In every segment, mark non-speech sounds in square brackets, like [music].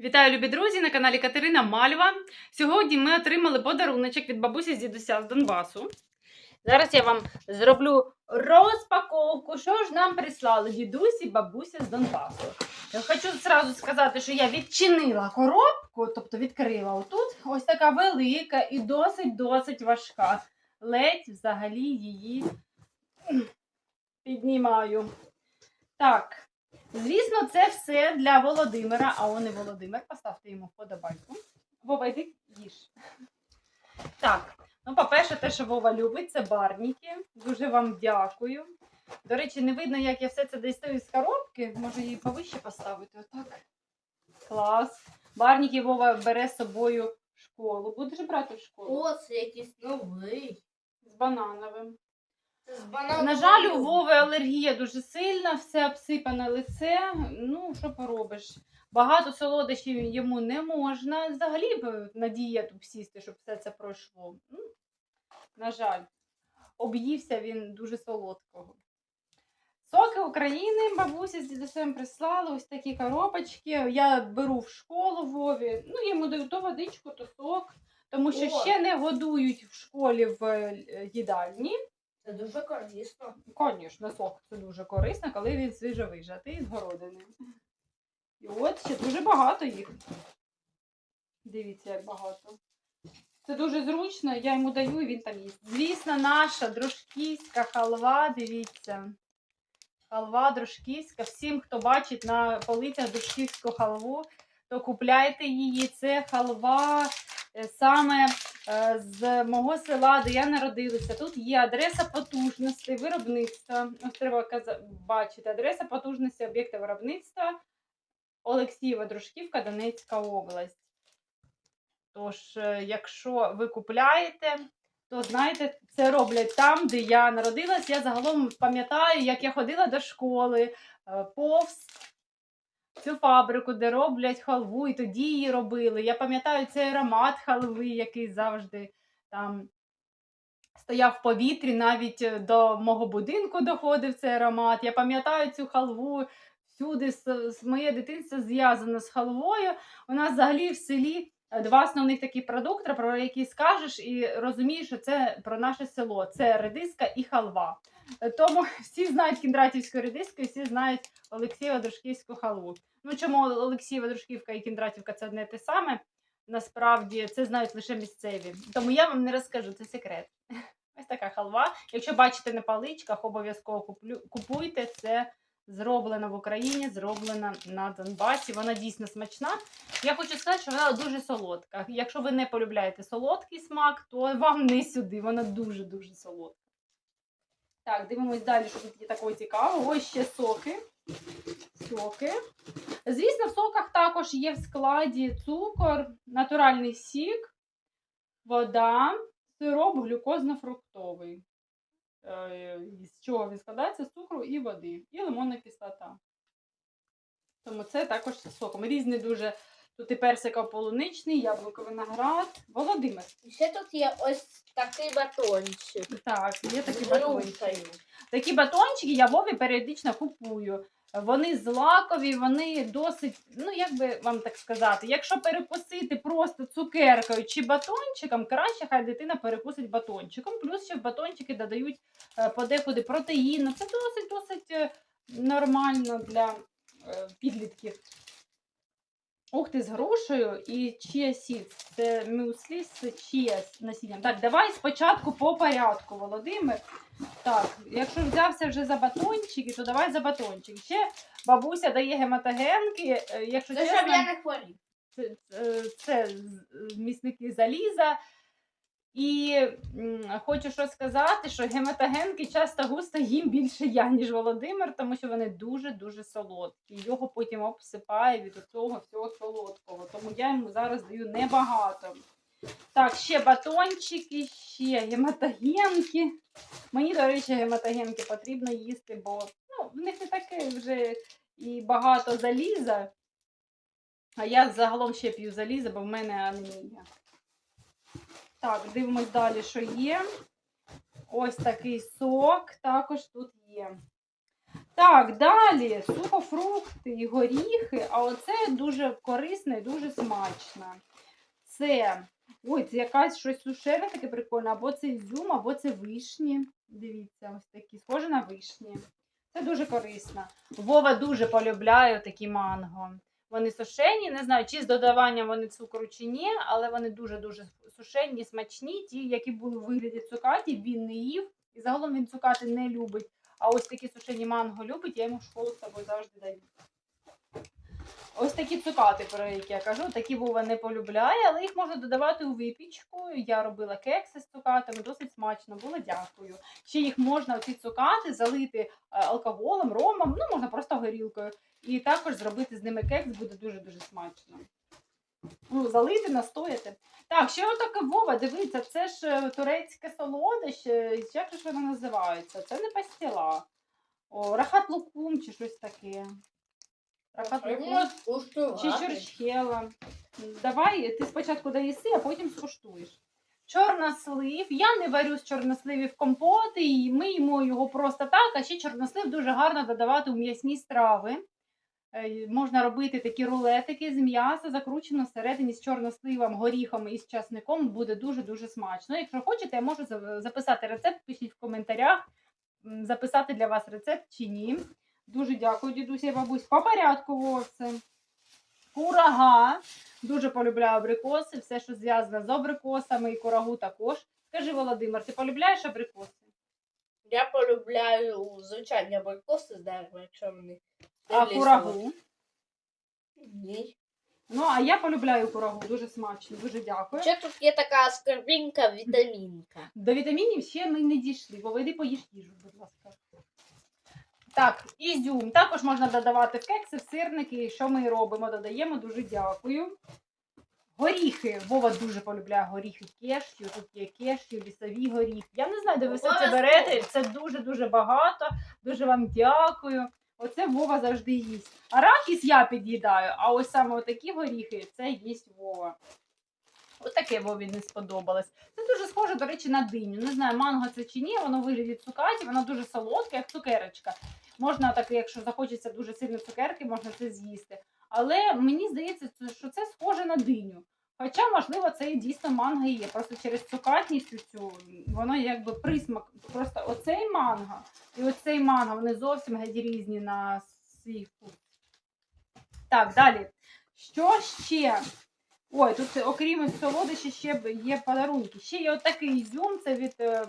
Вітаю, любі друзі! На каналі Катерина Мальва. Сьогодні ми отримали подаруночок від бабусі з дідуся з Донбасу. Зараз я вам зроблю розпаковку. Що ж нам прислали дідусь і бабуся з Донбасу? Я хочу зразу сказати, що я відчинила коробку, тобто відкрила отут. Ось така велика і досить-досить важка. Ледь взагалі її піднімаю. Так. Звісно, це все для Володимира, а он і Володимир. Поставте йому вподобайку. Вова, йди їж. Так, ну, по-перше, те, що Вова любить, це барніки. Дуже вам дякую. До речі, не видно, як я все це дістаю з коробки. Може її повище поставити. Отак. Клас. Барніки Вова бере з собою в школу. Будеш брати в школу? О, це якийсь новий. З банановим. На жаль, у Вови алергія дуже сильна, все обсипане лице. Ну, що поробиш? Багато солодощів йому не можна. Взагалі б на дієту сісти, щоб все це пройшло. Ну, на жаль, об'ївся він дуже солодкого. Соки України бабуся з дідусем прислали ось такі коробочки. Я беру в школу Вові. Ну, йому даю то водичку, то сок, тому що О. ще не годують в школі в е, їдальні. Це дуже корисно. Звісно, сок це дуже корисно, коли він свіжовижатий з городини. І от ще дуже багато їх. Дивіться, як багато. Це дуже зручно, я йому даю і він там їсть. Звісно, наша дружківська халва, дивіться. Халва дружківська. Всім, хто бачить на полицях дружківську халву, то купляйте її. Це халва е, саме з мого села, де я народилася. Тут є адреса потужності виробництва. Ось треба бачити адреса потужності об'єкта виробництва Олексієва Дружківка, Донецька область. Тож, е, якщо ви купляєте, то знаєте, це роблять там, де я народилась. Я загалом пам'ятаю, як я ходила до школи е, повз цю фабрику, де роблять халву, і тоді її робили. Я пам'ятаю цей аромат халви, який завжди там стояв в повітрі, навіть е, до мого будинку доходив цей аромат. Я пам'ятаю цю халву. Всюди моє дитинство зв'язано з халвою. У нас взагалі в селі е, два основних такі продукти, про які скажеш, і розумієш, що це про наше село. Це редиска і халва. Тому всі знають кіндратівську редиску, і всі знають Олексієва Дружківську халву. Ну чому Олексієва Дружківка і Кіндратівка це одне те саме? Насправді це знають лише місцеві. Тому я вам не розкажу, це секрет. [laughs] Ось така халва. Якщо бачите на паличках, обов'язково купуйте. Це зроблено в Україні, зроблено на Донбасі. Вона дійсно смачна. Я хочу сказати, що вона дуже солодка. Якщо ви не полюбляєте солодкий смак, то вам не сюди. Вона дуже-дуже солодка. Так, дивимось далі, що тут є такого цікавого. Ось ще соки. Соки. Звісно, в соках також є в складі цукор, натуральний сік, вода, сироп глюкозно-фруктовий. Е, З чого він складається? З цукру і води, і лимонна кислота. Тому це також соком. Різний дуже. Тут і персико-полуничний, яблуко виноград. Володимир. І ще тут є ось такий батончик. Так, є такі батончики. Такі батончики я Вові періодично купую. Вони злакові, вони досить, ну як би вам так сказати, якщо перекусити просто цукеркою чи батончиком, краще хай дитина перекусить батончиком. Плюс ще в батончики додають е, подекуди протеїну. Це досить досить е, нормально для е, підлітків. Ух ти, з грушею і чия сід. Це мюслі з чия насінням. Так, давай спочатку по порядку, Володимир. Так, якщо взявся вже за батончики, то давай за батончик. Ще бабуся дає гематогенки. е, Якщо Це чесно, щоб я не хворів. це, це, це з- заліза. І хочу що сказати, що гематогенки часто густо їм більше я, ніж Володимир, тому що вони дуже-дуже солодкі. Його потім обсипає від цього всього солодкого. Тому я йому зараз даю небагато. Так, ще батончики, ще гематогенки. Мені, до речі, гематогенки потрібно їсти, бо ну, в них не таке вже і багато заліза. А я загалом ще п'ю залізо, бо в мене анемія. Так, дивимось далі, що є. Ось такий сок також тут є. Так, далі сухофрукти і горіхи, а оце дуже корисно і дуже смачно. Це, ой, це якась щось сушене таке прикольне, або це ізюм, або це вишні. Дивіться, ось такі, схоже на вишні. Це дуже корисно. Вова дуже полюбляє такі манго. Вони сушені, не знаю, чи з додаванням вони цукру чи ні, але вони дуже-дуже сушені, смачні. Ті, які були у вигляді цукаті, він не їв. І загалом він цукати не любить. А ось такі сушені манго любить, я йому в школу з собою завжди даю. Ось такі цукати, про які я кажу, такі Вова не полюбляє, але їх можна додавати у випічку. Я робила кекси з цукатами, досить смачно було, дякую. Ще їх можна, оці цукати, залити е, алкоголем, ромом, ну можна просто горілкою. І також зробити з ними кекс буде дуже-дуже смачно. Ну, залити, настояти. Так, ще отаке Вова, дивіться, це ж е, турецьке солодище, як же ж воно називається? Це не пастіла. О, рахат лукум чи щось таке. Скуштувати. Чи чурчхела. Давай ти спочатку доїси, а потім скуштуєш. Чорнослив. Я не варю з чорносливів компоти, і ми їмо його просто так, а ще чорнослив дуже гарно додавати у м'ясні страви. Е, Можна робити такі рулетики з м'яса, закручено всередині з чорносливом, горіхом і з часником. Буде дуже-дуже смачно. Якщо хочете, я можу за- записати рецепт, пишіть в коментарях, м, записати для вас рецепт чи ні. Дуже дякую, дідуся і бабусь. По порядку це. Курага. Дуже полюбляю абрикоси, все, що зв'язано з абрикосами, і курагу також. Скажи, Володимир, ти полюбляєш абрикоси? Я полюбляю звичайні абрикоси з дерева, якщо вони. А курагу? Ні. Ну, а я полюбляю курагу, дуже смачно, дуже дякую. Ще тут є така скарбінка, вітамінка. До вітамінів ще ми не дійшли, бо йди поїж їжу, будь ласка. Так, ізюм. Також можна додавати в кекси, в сирники. Що ми робимо? Додаємо, дуже дякую. Горіхи. Вова дуже полюбляє горіхи кешю. Тут є кешю, лісові горіхи. Я не знаю, де ви все це берете. Це дуже-дуже багато. Дуже вам дякую. Оце Вова завжди їсть. Арахіс я під'їдаю, а ось саме отакі горіхи це їсть Вова. Отаке Вові не сподобалось. Це дуже схоже, до речі, на диню. Не знаю, манго це чи ні, воно виглядить цукаті, воно дуже солодке, як цукерочка. Можна так, якщо захочеться дуже сильно цукерки, можна це з'їсти. Але мені здається, що це схоже на диню. Хоча, можливо, це і дійсно манго є. Просто через цукатність цю воно якби присмак. Просто оцей манго і оцей манго, вони зовсім геть різні на свій вкус. Так, далі. Що ще? Ой, тут окрім солодощі ще є подарунки. Ще є отакий ізюм, це від е,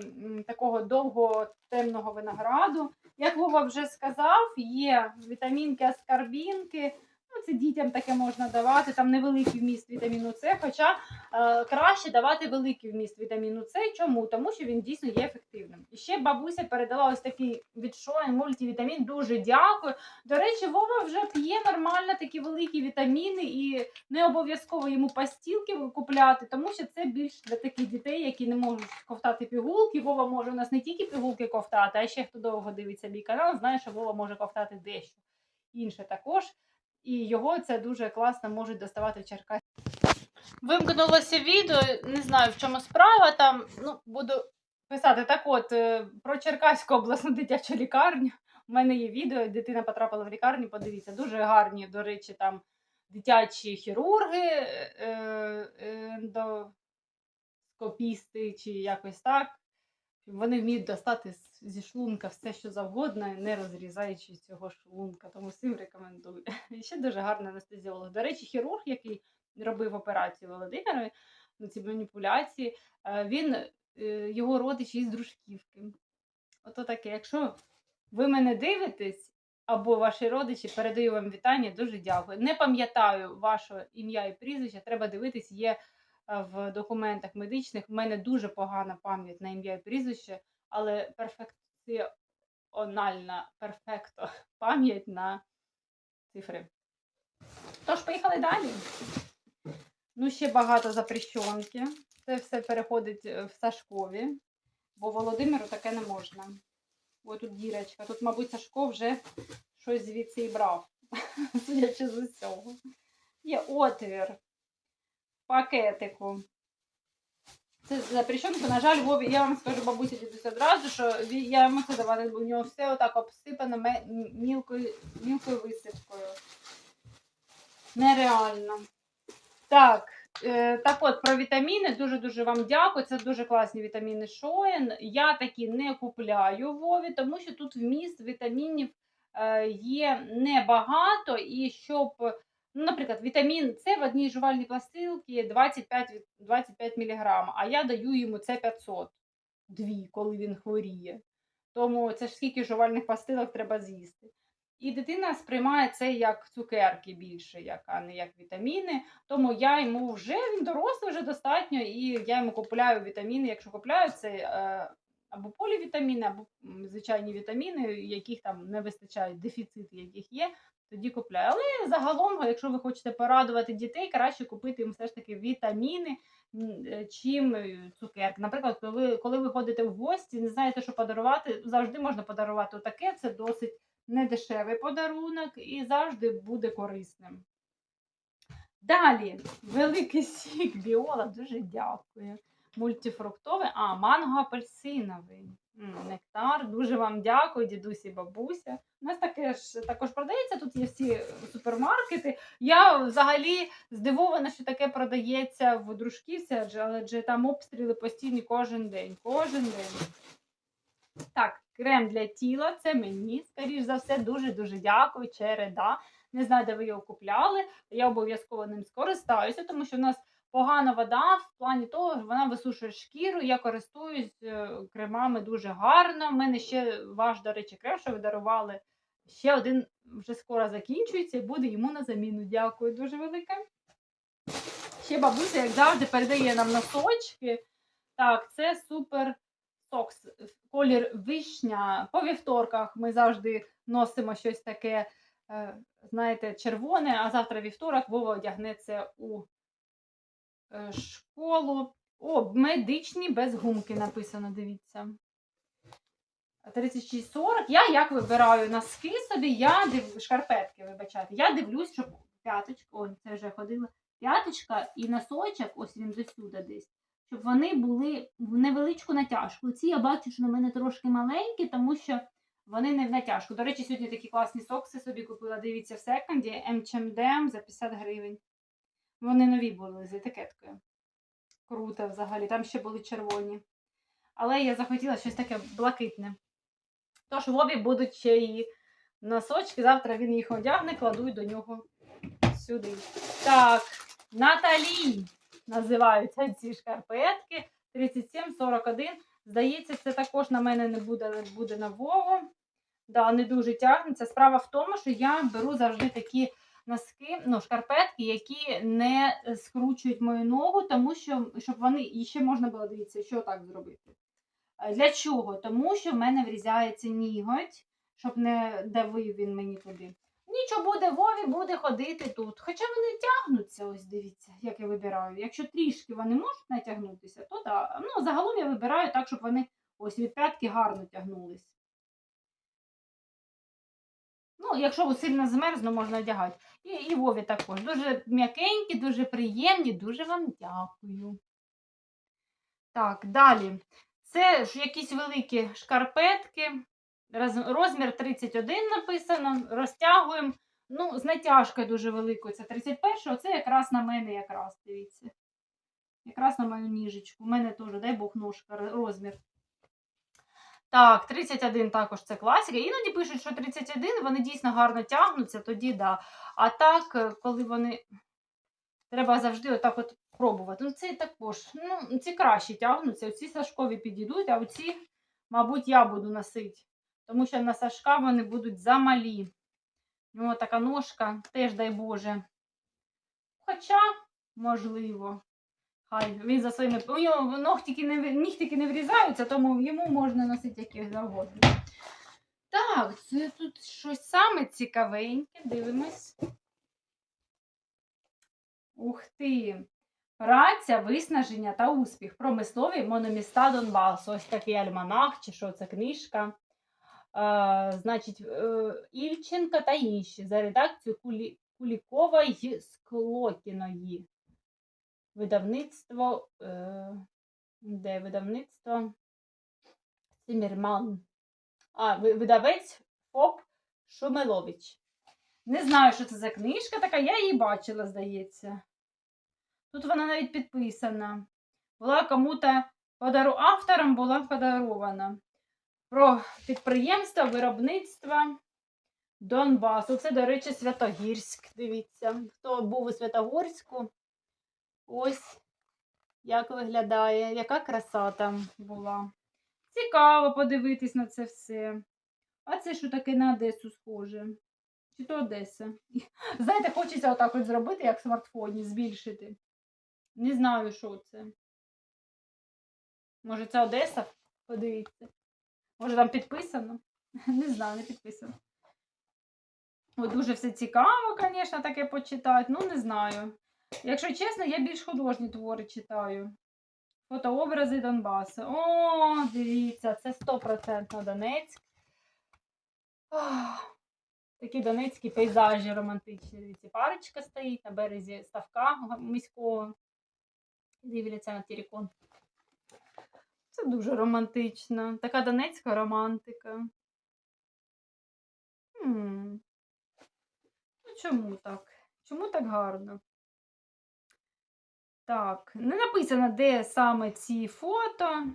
такого довгого темного винограду. Як Вова вже сказав, є вітамінки, аскарбінки. Ну, це дітям таке можна давати, там невеликий вміст вітаміну С, хоча е, краще давати великий вміст вітаміну С. Чому? Тому що він дійсно є ефективним. І ще бабуся передала ось такий від мультивітамін. Дуже дякую. До речі, Вова вже п'є нормально такі великі вітаміни і не обов'язково йому пастілки купляти, тому що це більш для таких дітей, які не можуть ковтати пігулки. Вова може у нас не тільки пігулки ковтати, а ще хто довго дивиться мій канал, знає, що Вова може ковтати дещо інше також. І його це дуже класно можуть доставати в Черкасі. Вимкнулося відео, не знаю в чому справа. Там ну буду писати так, от е, про Черкаську обласну дитячу лікарню. У мене є відео, дитина потрапила в лікарню. Подивіться, дуже гарні, до речі, там дитячі хірурги, е, е, ендоскопісти чи якось так. Вони вміють достати з- зі шлунка все, що завгодно, не розрізаючи цього шлунка. Тому всім рекомендую. І ще дуже гарний анестезіолог. До речі, хірург, який робив операцію Володимирові на ці маніпуляції, е, він е, його родич із дружківки. Ото таке. Якщо ви мене дивитесь, або ваші родичі, передаю вам вітання, дуже дякую. Не пам'ятаю ваше ім'я і прізвище, треба дивитись, є е, в документах медичних. У мене дуже погана пам'ять на ім'я і прізвище, але перфекціональна, перфекто [laughs] пам'ять на цифри. Тож, поїхали далі. Ну, ще багато запрещенки. Це все переходить е, в Сашкові, бо Володимиру таке не можна. Ось тут дірочка. Тут, мабуть, Сашко вже щось звідси і брав, [laughs] судячи з усього. Є отвір в пакетику. Це запрещено, то, на жаль, Вові, я вам скажу бабусі дідусь одразу, що я йому це давала, бо у нього все отак обсипано мілкою, мілкою висипкою. Нереально. Так, е, так от про вітаміни. Дуже-дуже вам дякую. Це дуже класні вітаміни Шоєн. Я такі не купляю Вові, тому що тут вміст вітамінів е, є небагато, і щоб, ну, наприклад, вітамін С в одній жувальній пластилці 25, 25 мг, а я даю йому це 500 дві, коли він хворіє. Тому це ж скільки жувальних пластилок треба з'їсти. І дитина сприймає це як цукерки більше, як, а не як вітаміни. Тому я йому вже він дорослий вже достатньо, і я йому купляю вітаміни. Якщо купляю, це е, або полівітаміни, або звичайні вітаміни, яких там не вистачає, дефіцит яких є, тоді купляю. Але загалом, якщо ви хочете порадувати дітей, краще купити їм все ж таки вітаміни, е, чим е, цукерки. Наприклад, коли, коли ви ходите в гості, не знаєте, що подарувати, завжди можна подарувати таке, це досить недешевий подарунок і завжди буде корисним. Далі, великий [laughs] сік біола, дуже дякую. Мультифруктовий, а манго апельсиновий. Нектар, дуже вам дякую, дідусі, бабуся. У нас таке ж також продається. Тут є всі супермаркети. Я взагалі здивована, що таке продається в дружківці, адже там обстріли постійні кожен день. Кожен день. Так, крем для тіла, це мені, скоріш за все, дуже-дуже дякую. Череда. Не знаю, де ви його купляли. Я обов'язково ним скористаюся, тому що в нас погана вода в плані того, що вона висушує шкіру. Я користуюсь е, кремами дуже гарно. У мене ще ваш, до речі, крем, що ви дарували. Ще один вже скоро закінчується і буде йому на заміну. Дякую дуже велике. Ще бабуся, як завжди, передає нам носочки. Так, це супер сокс, колір вишня. По вівторках ми завжди носимо щось таке, е, знаєте, червоне, а завтра вівторок Вова одягне це у школу. О, медичні без гумки написано, дивіться. 36-40. Я як вибираю носки собі, я див... шкарпетки, вибачайте. Я дивлюсь, щоб п'яточка, ой, це вже ходила, п'яточка і носочок, ось він досюди десь, щоб вони були в невеличку натяжку. Ці я бачу, що на мене трошки маленькі, тому що вони не в натяжку. До речі, сьогодні такі класні сокси собі купила. Дивіться в секонді H&M за 50 гривень. Вони нові були з етикеткою. Круто взагалі. Там ще були червоні. Але я захотіла щось таке блакитне. Тож в обі будуть ще і носочки. Завтра він їх одягне, кладу до нього сюди. Так, Наталі називаються ці шкарпетки. 37-41. Здається, це також на мене не буде, буде на Вову. Да, не дуже тягнеться. Справа в тому, що я беру завжди такі носки, ну, шкарпетки, які не скручують мою ногу, тому що щоб вони ще можна було дивитися, що так зробити. Е, Для чого? Тому що в мене врізається ніготь, щоб не давив він мені туди. Нічого буде, Вові буде ходити тут. Хоча вони тягнуться, ось дивіться, як я вибираю. Якщо трішки вони можуть натягнутися, то так. Ну, загалом я вибираю так, щоб вони ось від п'ятки гарно тягнулись. Ну, якщо сильно змерзну, можна одягати. І, і Вові також. Дуже м'якенькі, дуже приємні, дуже вам дякую. Так, далі. Це ж якісь великі шкарпетки. Розмір 31 написано. Розтягуємо. Ну, з натяжкою дуже великою. Це 31, оце якраз на мене, якраз, дивіться. Якраз на мою ніжечку. У мене теж, дай Бог, ножка, розмір. Так, 31 також це класика. Іноді пишуть, що 31, вони дійсно гарно тягнуться, тоді да. А так, е, коли вони. Треба завжди отак от пробувати. Ну, це також. Ну, ці краще тягнуться. Оці Сашкові підійдуть, а оці, мабуть, я буду носити. Тому що на Сашка вони будуть замалі. У нього така ножка, теж дай Боже. Хоча, можливо. Хай він за своїми. У нього ногтики не, нігтики не врізаються, тому йому можна носити яких завгодно. Так, це тут щось саме цікавеньке. Дивимось. Ух ти! Праця, виснаження та успіх. Промислові мономіста Донбасу. Ось такий альманах, чи що це книжка. Е, значить, е, Ільченка та інші за редакцією Кулі... Кулікова й Склокіної. Видавництво. Е, Де видавництво? Цимерман. А, видавець ФОП Шумилович. Не знаю, що це за книжка така, я її бачила, здається. Тут вона навіть підписана. Була кому-то подару... авторам була подарована. Про підприємства, виробництва Донбасу. Це, до речі, Святогірськ. Дивіться, хто був у Святогорську. Ось як виглядає, яка краса там була. Цікаво подивитись на це все. А це що таке на Одесу схоже? Чи то Одеса? [laughs] Знаєте, хочеться отак от зробити, як в смартфоні, збільшити. Не знаю, що це. Може, це Одеса? Подивіться. Може, там підписано? [laughs] Не знаю, не підписано. О, дуже все цікаво, звісно, таке почитати. Ну, не знаю. Якщо чесно, я більш художні твори читаю. Фотообрази Донбасу. О, дивіться, це 100% Донецьк. Ах, Такі донецькі пейзажі романтичні. Дивіться, парочка стоїть на березі ставка міського. Дивляться на тірікон. Це дуже романтично. Така донецька романтика. М. Ну, чому так? Чому так гарно? Так, не написано, де саме ці фото.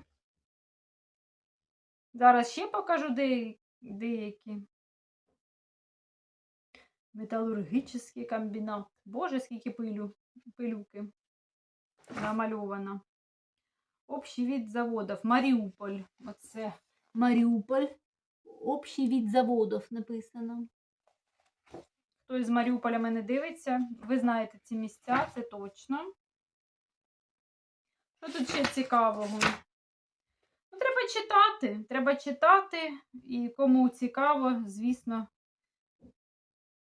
Зараз ще покажу де, деякі. Металургічний комбінат. Боже, скільки пилю, пилюки намальовано. Общий вид заводів. Маріуполь. Оце Маріуполь. Общий вид заводів написано. Хто із Маріуполя мене дивиться, ви знаєте ці місця, це точно. Що тут ще цікавого? Ну, треба читати. Треба читати, і кому цікаво, звісно,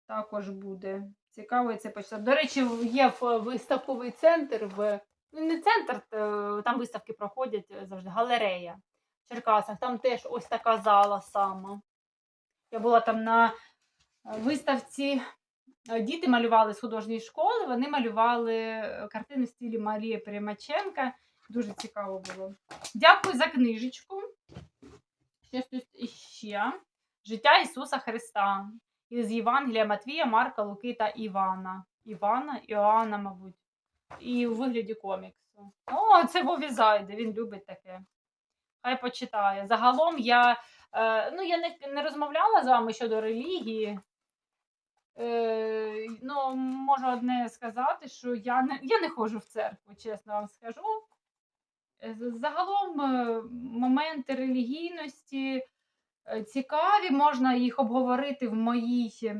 також буде. Цікаво і це почитати. До речі, є виставковий центр в. Ну, не центр, е, там виставки проходять е, завжди, галерея в Черкасах. Там теж ось така зала сама. Я була там на е, виставці. Діти малювали з художньої школи, вони малювали картини в стилі Марії Примаченка. Дуже цікаво було. Дякую за книжечку. Щось тут іще. Життя Ісуса Христа. Із Євангелія Матвія, Марка, Луки та Івана. Івана, Іоанна, мабуть. І у вигляді коміксу. О, це Вові Зайде, він любить таке. Хай почитає. Загалом я, е, ну, я не, не розмовляла з вами щодо релігії. Е, ну, можу одне сказати, що я не, я не ходжу в церкву, чесно вам скажу. Е, Загалом е, моменти релігійності е, цікаві, можна їх обговорити в моїй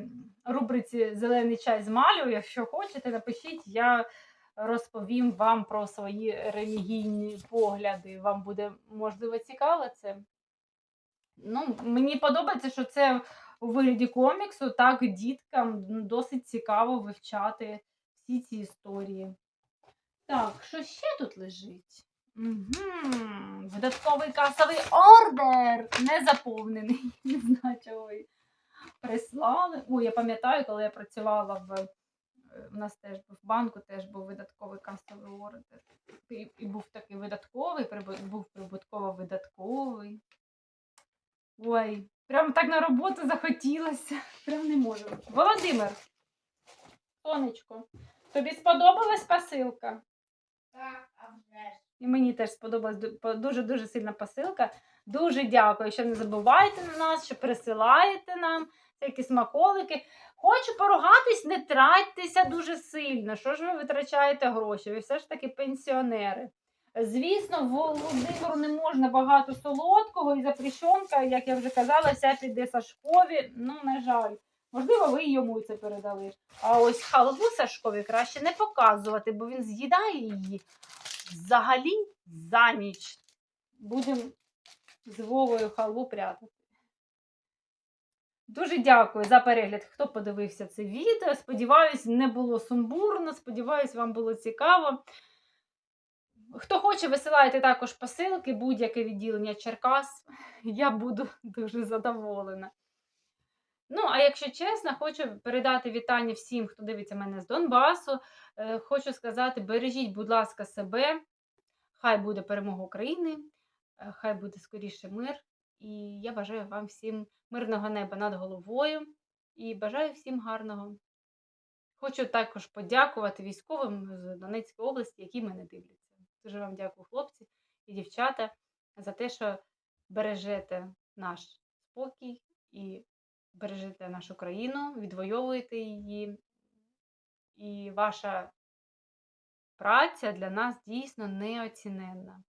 рубриці Зелений чай з Малю. Якщо хочете, напишіть, я розповім вам про свої релігійні погляди. Вам буде можливо цікаво це. Ну, мені подобається, що це у вигляді коміксу, так діткам досить цікаво вивчати всі ці історії. Так, що ще тут лежить? Видатковий касовий ордер не заповнений. [laughs] Не знаю, чого ви прислали. Ой, я пам'ятаю, коли я працювала в. е, У нас теж був в банку, теж був видатковий касовий ордер. І, і був такий видатковий, був прибутково-видатковий. Ой, прям так на роботу захотілося. Прям не можу. Володимир, сонечко, тобі сподобалась посилка? Так, а вже ж. І мені теж сподобалась дуже-дуже сильна посилка. Дуже дякую, що не забувайте на нас, що присилаєте нам всякі смаколики. Хочу поругатись, не тратьтеся дуже сильно. Що ж ви витрачаєте гроші? Ви все ж таки пенсіонери. Звісно, Володимиру не можна багато солодкого і запрещенка, як я вже казала, вся піде Сашкові. Ну, на жаль. Можливо, ви йому це передали. А ось халву Сашкові краще не показувати, бо він з'їдає її взагалі за ніч. Будемо з Вовою халву прятати. Дуже дякую за перегляд, хто подивився це відео. Сподіваюсь, не було сумбурно. Сподіваюсь, вам було цікаво. Хто хоче, висилайте також посилки, будь-яке відділення Черкас. Я буду дуже задоволена. Ну, а якщо чесно, хочу передати вітання всім, хто дивиться мене з Донбасу. Е, Хочу сказати, бережіть, будь ласка, себе. Хай буде перемога України, е, хай буде скоріше мир. І я бажаю вам всім мирного неба над головою і бажаю всім гарного. Хочу також подякувати військовим з Донецької області, які мене дивляться. Дуже вам дякую, хлопці і дівчата, за те, що бережете наш спокій і бережете нашу країну, відвоюєте її. І ваша праця для нас дійсно неоціненна.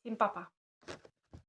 Всім па-па!